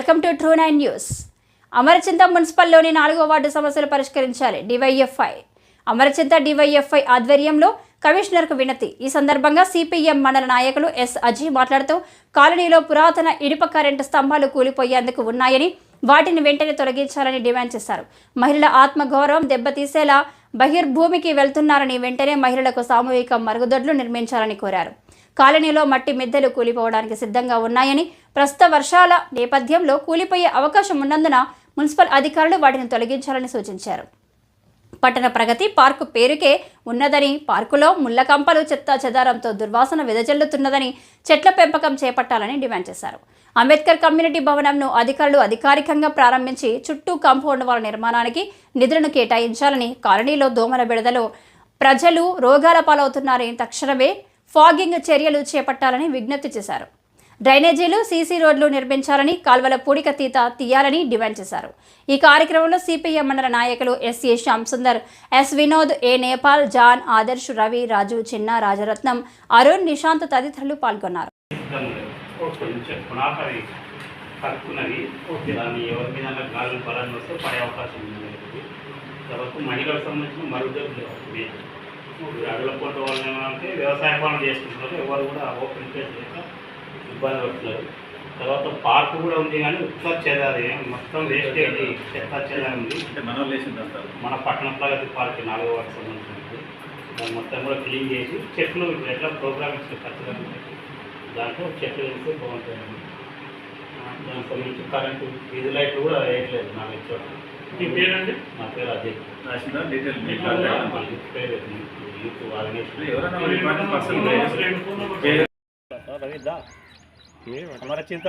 Welcome to true nine news. Amarachinta మున్సిపల్లోని నాలుగో ward సమస్యలు పరిష్కరించాలి డివైఎఫ్ఐ. అమరచింత డివైఎఫ్ఐ ఆధ్వర్యంలో కమిషనర్కు వినతి. ఈ సందర్భంగా సిపిఎం మండల నాయకులు ఎస్ అజీ మాట్లాడుతూ కాలనీలో పురాతన ఇనుప కరెంటు స్తంభాలు కూలిపోయేందుకు ఉన్నాయని వాటిని వెంటనే తొలగించాలని డిమాండ్ చేశారు. మహిళల ఆత్మగౌరవం దెబ్బతీసేలా బహిర్భూమికి వెళ్తున్నారని వెంటనే మహిళలకు సామూహిక మరుగుదొడ్లు నిర్మించాలని కోరారు. కాలనీలో మట్టి మిద్దెలు కూలిపోవడానికి సిద్ధంగా ఉన్నాయని ప్రస్తుత వర్షాల నేపథ్యంలో కూలిపోయే అవకాశం ఉన్నందున మున్సిపల్ అధికారులు వాటిని తొలగించాలని సూచించారు. పట్టణ ప్రగతి పార్కు పేరుకే ఉన్నదని పార్కులో ముళ్ళ కంపలు చెత్త చెదారంతో దుర్వాసన వెదజల్లుతున్నదని చెట్ల పెంపకం చేపట్టాలని డిమాండ్ చేశారు. అంబేద్కర్ కమ్యూనిటీ భవనంను అధికారులు అధికారికంగా ప్రారంభించి చుట్టూ కాంపౌండ్ వాళ్ళ నిర్మాణానికి నిధులను కేటాయించాలని కాలనీలో దోమల బిడదలో ప్రజలు రోగాల పాలవుతున్నారని తక్షణమే ఫాగింగ్ చర్యలు చేపట్టాలని విజ్ఞప్తి చేశారు. డ్రైనేజీలు సీసీ రోడ్లు నిర్మించాలని కాల్వల పూడిక తీత తీయాలని డిమాండ్ చేశారు ఈ కార్యక్రమంలో సిపిఎం మండల నాయకులు SA Shyam Sundar S Vinod A Nepal John Adarsh Ravi Raju Chinna Rajaratnam Arun Nishant తదితరులు పాల్గొన్నారు కట్టుకున్నది పునాపరి దాన్ని ఎవరి మీద గాలి బలాన్ని వస్తే పడే అవకాశం ఉంది తర్వాత మహిళలకు సంబంధించిన మరుగుదొడ్లు అడవుల పూట వాళ్ళు ఏమంటే వ్యవసాయ పనులు చేసుకుంటున్నారు ఎవరు కూడా ఓపెన్ ప్లేస్ లేక ఇబ్బంది పడుతున్నారు తర్వాత పార్క్ కూడా ఉంది కానీ ఉత్సవ చేదాలి మొత్తం వేస్టేజ్ చెత్త చేదాలి ఉంది. అంటే మనం లేచింది అంటారు. మన పట్టణ ప్రగతి పార్క్ నాలుగో వాటికి సంబంధించినది. దాన్ని మొత్తం కూడా క్లీన్ చేసి చెట్లు ఎట్లా ప్రోగ్రామ్ ఇచ్చిన ఖచ్చితంగా దాంట్లో చెట్లు వేస్తే బాగుంటుంది. దానికి సంబంధించి కరెంటు వీధి లైట్లు కూడా వేయట్లేదు నాకు ఇచ్చోట మీ పేరండి? నా పేరు అజయ్ రాసిందా డీటెయిల్ పేరు ఎవరైనా అమరచింత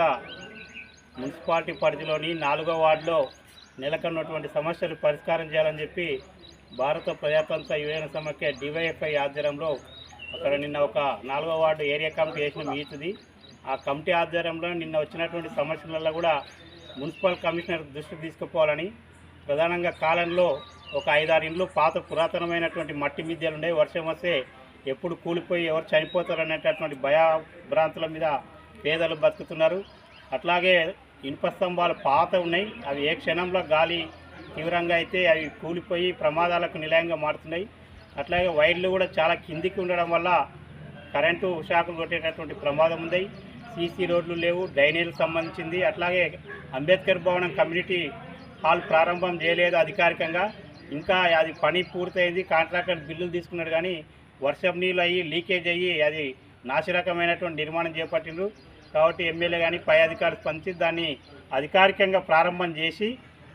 మున్సిపాలిటీ పరిధిలోని నాలుగో వార్డులో నెలకొన్నటువంటి సమస్యలు పరిష్కారం చేయాలని చెప్పి భారత ప్రజాతంత్ర యువజన సమాఖ్య డివైఎఫ్ఐ ఆధ్వర్యంలో అక్కడ నిన్న ఒక నాలుగో వార్డు ఏరియా కమిటీ వేసిన మీతుంది ఆ కమిటీ ఆధ్వర్యంలో నిన్న వచ్చినటువంటి సమస్యలలో కూడా మున్సిపల్ కమిషనర్ దృష్టికి తీసుకుపోవాలని ప్రధానంగా కాలంలో ఒక ఐదారు ఇండ్లు పాత పురాతనమైనటువంటి మట్టి మిద్దెలు ఉండే వర్షం వస్తే ఎప్పుడు కూలిపోయి ఎవరు చనిపోతారు అనేటటువంటి భయభ్రాంతుల మీద పేదలు బతుకుతున్నారు. అట్లాగే ఇనుప స్తంభాలు పాత ఉన్నాయి. అవి ఏ క్షణంలో గాలి తీవ్రంగా అయితే అవి కూలిపోయి ప్రమాదాలకు నిలయంగా మారుతున్నాయి. అట్లాగే వైర్లు కూడా చాలా కిందికి ఉండడం వల్ల కరెంటు షాకులు కొట్టేటటువంటి ప్రమాదం ఉంది. సీసీ రోడ్లు లేవు డ్రైనేజీలకు సంబంధించింది. అట్లాగే అంబేద్కర్ భవనం కమ్యూనిటీ హాల్ ప్రారంభం చేయలేదు అధికారికంగా. ఇంకా అది పని పూర్తయింది. కాంట్రాక్టర్ బిల్లులు తీసుకున్నాడు కానీ వర్షం నీళ్ళు అయ్యి లీకేజ్ అయ్యి అది నాసిరకమైనటువంటి నిర్మాణం చేపట్టిండ్రు. కాబట్టి ఎమ్మెల్యే కానీ పై అధికారులు స్పందించి దాన్ని అధికారికంగా ప్రారంభం చేసి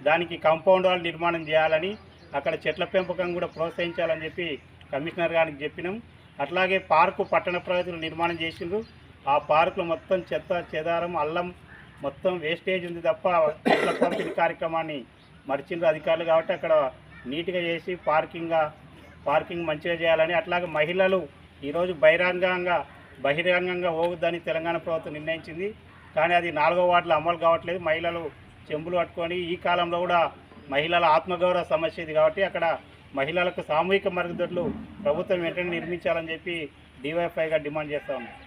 దానికి కాంపౌండ్ వాల్ నిర్మాణం చేయాలని అక్కడ చెట్ల పెంపకం కూడా ప్రోత్సహించాలని చెప్పి కమిషనర్ గారికి చెప్పినాం. అట్లాగే పార్కు పట్టణ ప్రగతులు నిర్మాణం చేసిండ్రు. ఆ పార్కులో మొత్తం చెత్త చెదారం అల్లం మొత్తం వేస్టేజ్ ఉంది తప్ప చెట్ల పంపిణీ కార్యక్రమాన్ని మర్చిండ్రు అధికారులు. కాబట్టి అక్కడ నీట్గా చేసి పార్కింగ్గా పార్కింగ్ మంచిగా చేయాలని అట్లాగే మహిళలు ఈరోజు బహిరంగంగా బహిరంగంగా పోవద్దని తెలంగాణ ప్రభుత్వం నిర్ణయించింది. కానీ అది నాలుగో వార్డులో అమలు కావట్లేదు. మహిళలు చెంబులు పట్టుకొని ఈ కాలంలో కూడా మహిళల ఆత్మగౌరవ సమస్య ఇది కాబట్టి అక్కడ మహిళలకు సామూహిక మరుగుదొడ్లు ప్రభుత్వం వెంటనే నిర్మించాలని చెప్పి డివైఎఫ్ఐగా డిమాండ్ చేస్తా ఉన్నాం